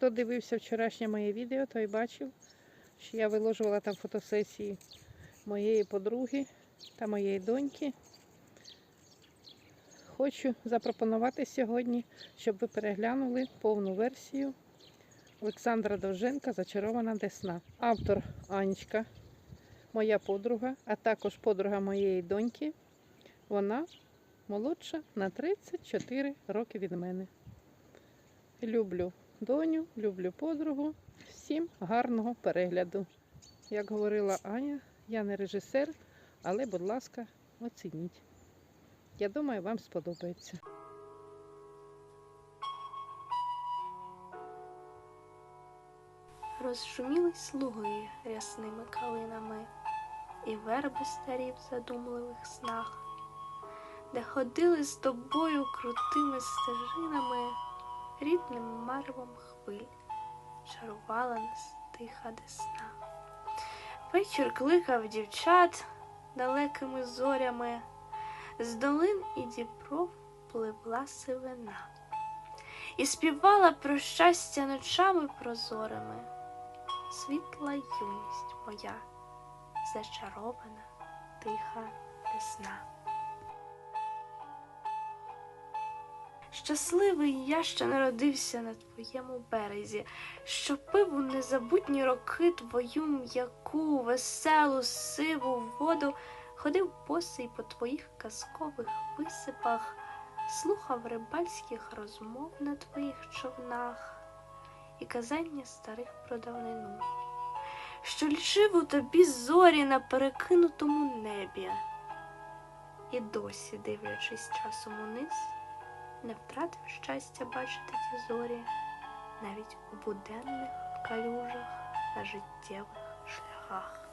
Хто дивився вчорашнє моє відео, той бачив, що я виложувала там фотосесії моєї подруги та моєї доньки. Хочу запропонувати сьогодні, щоб ви переглянули повну версію Олександра Довженка Зачарована Десна. Автор Анечка, моя подруга, а також подруга моєї доньки. Вона молодша на 34 роки від мене. Люблю доню, люблю подругу. Всім гарного перегляду. Як говорила Аня, я не режисер, але, будь ласка, оцініть. Я думаю, вам сподобається. Розшумілись луги рясними калинами, і верби старі в задумливих снах, де ходили з тобою крутими стежинами, рідним марвом хвиль, чарувала нас тиха десна. Вечір кликав дівчат далекими зорями, з долин і діпров пливла сивина. І співала про щастя ночами прозорими світла юність моя, зачарована, тиха весна. Щасливий я, що народився на твоєму березі, що пив у незабутні роки твою м'яку, веселу, сиву воду, ходив босий по твоїх казкових висипах, слухав рибальських розмов на твоїх човнах і казання старих про давнину, що лічив у тобі зорі на перекинутому небі, і досі, дивлячись часом униз, не втратив щастя бачити ті зорі навіть у буденних калюжах на життєвих шляхах.